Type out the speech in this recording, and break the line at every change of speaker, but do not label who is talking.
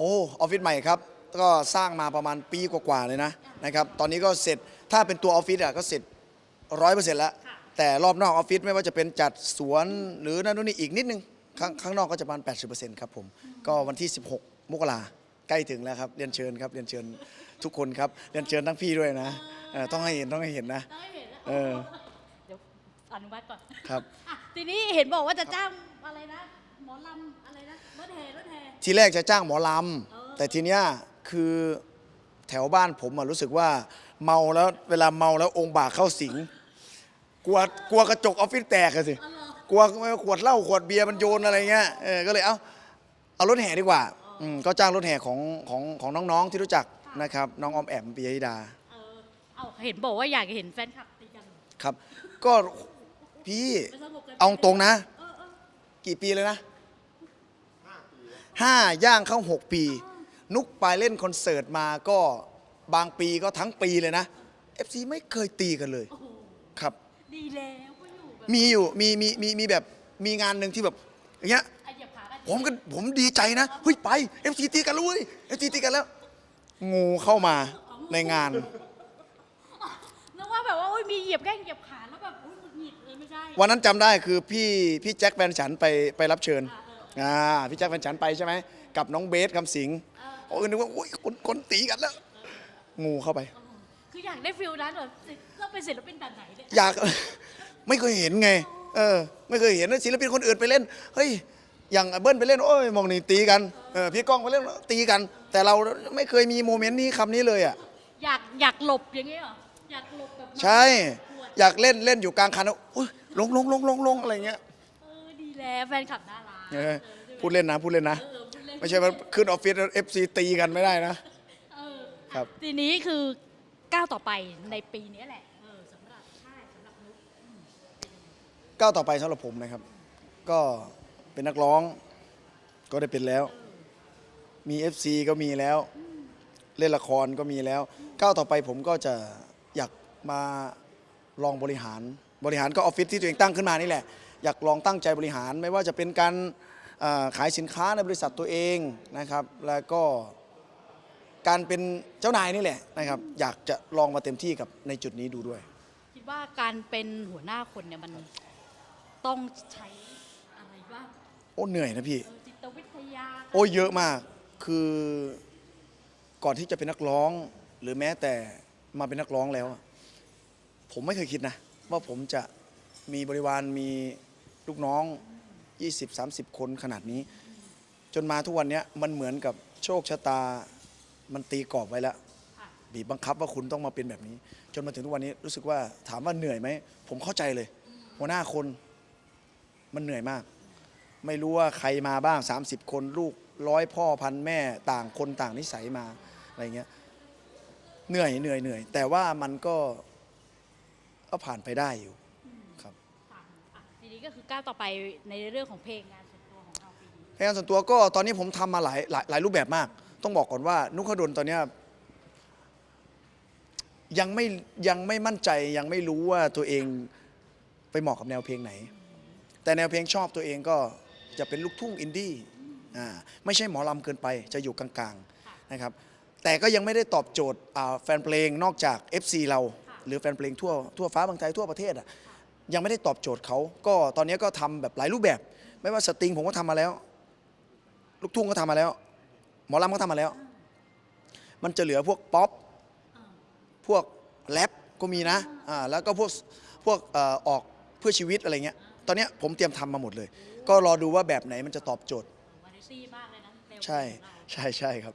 โอ้ออฟฟิศใหม่ครับ ก็สร้างมาประมาณปีกว่าๆเลยนะนะครับตอนนี้ก็เสร็จถ้าเป็นตัวออฟฟิศอะก็เสร็จร้อยเปอร์เซ็นต์แล้ว แต่รอบนอกออฟฟิศไม่ว่าจะเป็นจัดสวนหรือนั่นนู่นนี่อีกนิดนึงข้างข้างนอกก็จะประมาณ 80%ครับผมก็วันที่ 16 มกราใกล้ถึงแล้วครับเรียนเชิญครับเรียนเชิญทุกคนครับเรียนเชิญทั้งพี่ด้วยนะเออต้องให้เห็นต้องให้เห็นนะ
ต้องให้เห็นแล้ว
เออ
เดี๋ยวอนุมัติก่อน
ครับ
อะทีนี้เห็นบอกว่าจะจ้างอะไรนะ หมอลำอะไรนะรถแห่รถแห่
ทีแรกจะจ้างหมอล
อำ
แต่ทีเนี้ยคือแถวบ้านผมอะรู้สึกว่าเมาแล้วเวลาเมาแล้วองค์บากเข้าสิงกลัวกลัวกระจกออฟฟิศแตกอะสิ
อ๋อเหรอ
กลัวขวดเหล้าขวดเบียร์มันโยนอะไรเงี้ยเออก็เลยเอาเอารถแห่ดีกว่าอืมก็จ้างรถแห่ของของของน้องๆที่รู้จักนะครับน้องออมแอมปิยธิดา
เออเอาเห็นบอกว่าอยากเห็นแฟนคลับตีกัน
ครับ ก็พี่
ไม่สงบกัน
เอาตรงนะ
เออเออ
กี่ปีเลยนะ ห้าย่างเข้าหกปี นุกไปเล่นคอนเสิร์ตมาก็บางปีก็ทั้งปีเลยนะ FC ไม่เคยตีกันเลย
โอ้โห
ครับ
ดีแล้วก็อยู่แบบ
มีอยู่มีมีมีมีแบบมีงานหนึ่งที่แบบอย่างเงี้ย
ไอเหยียบขากัน
ผมก็ผมดีใจนะเฮ้ยไป FC ตีกันแล้วเว้ย FC ตีกันแล้ว งูเข้ามาในงาน
นึกว่าแบบว่าโอ้ยมีเหยียบแกล้งเหยียบขาแล้วแบบโอ้ยหงุดหงิดเลยไม่ใช่
วันนั้นจำได้คือพี่พี่แจ็คแฟนฉันไปไปรับเชิญ
อ่าเออ
อ่าพี่แจ็คแฟนฉันไปใช่ไหมกับน้องเบสคำสิง
เออ
โอ้ยนึกว่าโอ้ยคนคนตีกันแล้วงูเข้าไป
เออคืออยากได้ฟิลนั้นแบบเราเป็นศิลปินแบบไหนเนี่ย
อยาก ไม่เคยเห็นไง เออ ไม่เคยเห็นนะศิลปินคนอื่นไปเล่นเฮ้ยอย่างเบิ้ลไปเล่นโอ้ยมองนี่ตีกันเออพี่ก้องไปเล่นตีกัน แต่เราไม่เคยมีโมเมนต์นี้คำนี้เลยอะ
อยากอยากหลบอย่างเงี้ยเหรออยากหลบแบบ
ใช่ อยากเล่นเล่นอยู่กลางคันแล้วอุ้ยลงลงลงลงลงอะไรเงี้ย
เออดีแล้วแฟนคลับน่ารัก
เออ
เออ
พูดเล่นนะพูดเล่นนะ
เออพูดเล่น
ไม่ใช่ว่าขึ้นออฟฟิศเอฟซีตีกันไม่ได้นะ
เออ
ครับ
ทีนี้คือก้าวต่อไปในปีนี้แหละเออสำหรับค่ายสำหรับนุ๊ก
ก้าวต่อไปสำหรับผมนะครับ ก็เป็นนักร้องก็ได้เป็นแล้ว มี FC ก็มีแล้ว เล่นละครก็มีแล้ว ก้าวต่อไปผมก็จะอยากมาลองบริหารบริหารก็ออฟฟิศที่ตัวเองตั้งขึ้นมานี่แหละ อยากลองตั้งใจบริหาร ไม่ว่าจะเป็นการเอ่อขายสินค้าในบริษัทตัวเองนะครับ แล้วก็การเป็นเจ้านายนี่แหละนะครับ อยากจะลองมาเต็มที่กับในจุดนี้ดูด้วย
คิดว่าการเป็นหัวหน้าคนเนี่ยมันต้องใช้อะไรบ้าง
โอ้เหนื่อยนะพี่
เออจิตวิทยา
โอ้ยเยอะมากคือก่อนที่จะเป็นนักร้อง หรือแม้แต่มาเป็นนักร้องแล้วอะผมไม่เคยคิดนะ ว่าผมจะมีบริวารมี ลูกน้อง 20-30 คนขนาดนี้ จนมาทุกวันนี้มันเหมือนกับโชคชะตา มันตีกรอบไว้แล้ว บีบบังคับว่าคุณต้องมาเป็นแบบนี้ จนมาถึงทุกวันนี้รู้สึกว่าถามว่าเหนื่อยไหม ผมเข้าใจเลย หัวหน้าคนมันเหนื่อยมาก ไม่รู้ว่าใครมาบ้าง 30 คนลูกร้อยพ่อพันแม่ต่างคนต่างนิสัยมาอะไรเงี้ยเหนื่อยเหนื่อยเหนื่อย แต่ว่ามันก็ก็ผ่านไปได้อยู่
นี้ก็คือก้าวต่อไปในเรื่องของเพลงงานส่วนตัวของเราปีนี้
พยานส่วนตัวก็ตอนนี้ผมทำมาหลายหลายหลายรูปแบบมาก ต้องบอกก่อนว่านุขดลตอนเนี้ยยังไม่ยังไม่มั่นใจยังไม่รู้ว่าตัวเองไปเหมาะกับแนวเพลงไหน แต่แนวเพลงชอบตัวเองก็จะเป็นลูกทุ่งอินดี้อ่าไม่ใช่หมอลำเกินไปจะอยู่กลางๆนะครับ แต่ก็ยังไม่ได้ตอบโจทย์อ่าแฟนเพลงนอกจาก FC เรา หรือแฟนเพลงทั่วทั่วฟ้าเมืองไทยทั่วประเทศอะ ยังไม่ได้ตอบโจทย์เขา ก็ตอนนี้ก็ทำแบบหลายรูปแบบ ไม่ว่าสตริงผมก็ทำมาแล้ว ลูกทุ่งก็ทำมาแล้ว หมอลำก็ทำมาแล้ว มันจะเหลือพวกป๊อป
อ่า
พวกแรปก็มีนะ อ่า แล้วก็พวก พวกเอ่อออกเพื่อชีวิตอะไรเงี้ย ตอนเนี้ยผมเตรียมทำมาหมดเลย ก็รอดูว่าแบบไหนมันจะตอบโจทย์
วาไรซี่มากเลยนะแนวเพลง
ใช่
ของเรา
ใช่ใช่ครับ